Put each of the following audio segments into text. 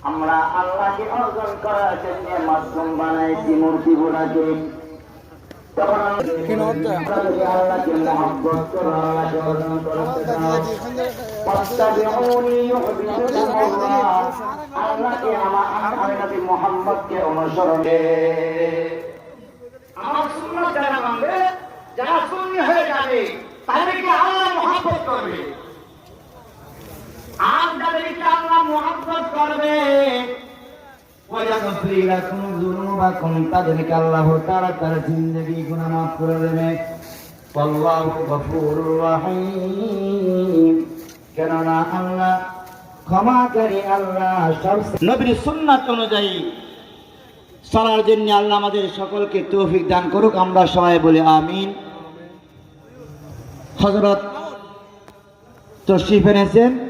আমরা আল্লাহকে অর্জন করার জন্য মাধ্যম বানাইছি মূর্তি গুলাকে তখন আমরা যদি আল্লাহকে মহব্বত করো আল্লাহকে অর্জন করতে চাও আল্লাহকে আমার নবী মুহাম্মদকে অনুসরণ আমার সুন্নাত যারা মানবে যারা সুন্নি হয়ে যাবে তাদেরকে আল্লাহ মহাব্বত করবে। আর যাদেরকে আল্লাহ অনুযায়ী চলার জন্য আল্লাহ আমাদের সকলকে তৌফিক দান করুক আমরা সবাই বলে আমিন। হজরত তশরিফ এনেছেন।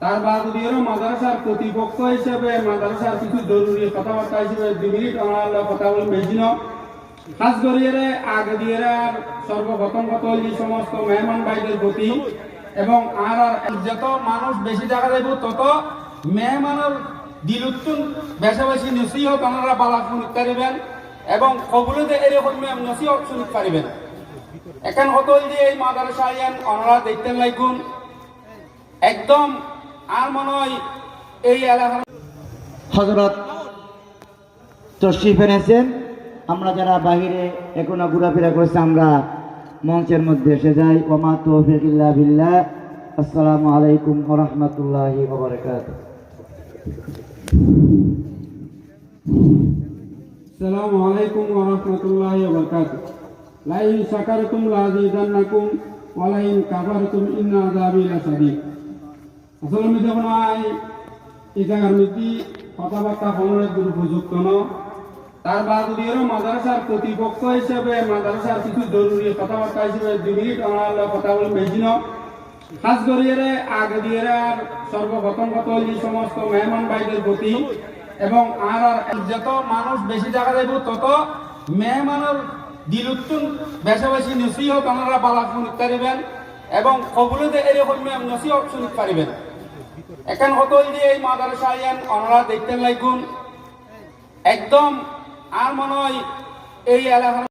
তার বাদ দিয়ে মাদ্রাসার কর্তৃপক্ষ হিসেবে, মাদ্রাসার কিছু জরুরি কথাবার্তা হিসেবে দুই মিনিট কথা বলে বেশি ন খাস করিয়ে আগে দিয়ে সর্বপ্রথম কথা হল সমস্ত মেহমান ভাইদের প্রতি এবং আর আর যত মানুষ বেশি দেখা যাইব তত মেহমানের দিলুত্তুন বেশা বেশি নসিহত আপনারা বালা শুনিত পারিবেন এবং কবুলতে এরকম নসিহত শুনিত পারিবেন এখন হতল যে এই মাদ্রাসা আইয়ান ওনারা দেখতেন লাগুন একদম আর মনে হয় এই এলাকার হজরত তশরিফ এনেছেন আমরা যারা বাহিরে এখনো ঘোরাফেরা করছি আমরা মঞ্চের মধ্যে এসে যাই ওমা তৌফিক ইল্লা বিল্লাহ আসসালামু আলাইকুম ওয়া রাহমাতুল্লাহি ওয়া বারাকাতুহু السلام عليكم ورحمة الله وبركاته لئن شكرتم لأزيدنكم ولئن كفرتم إن عذابي لشديد আসলে আমি যখন এই জায়গার মধ্যে কথাবার্তা ফোনের দুরুপযুক্ত ন। তার বাদ দিয়ে মাদ্রাসার কর্তৃপক্ষ হিসেবে, মাদ্রাসার কিছু জরুরি কথাবার্তা হিসেবে দুই মিনিট আমার কথা বলে বেশি খাস করিয়ে আগে দিয়ে আর সর্বপ্রথম কথা হল সমস্ত মেহমান ভাইদের প্রতি এবং আর আর যত মানুষ বেশি দেখা যাইব তত মেহমানের দিলুত্তুন বেশা বেশি নসিহত আপনারা বালা শুনিত পারিবেন এবং কবুলতে এরকম নসিহত শুনিত পারিবেন এখন হতল দিয়ে এই মাদ্রাসা আইয়ান ওনারা দেখতেন লাগুন একদম আর মনে হয় এই এলাকার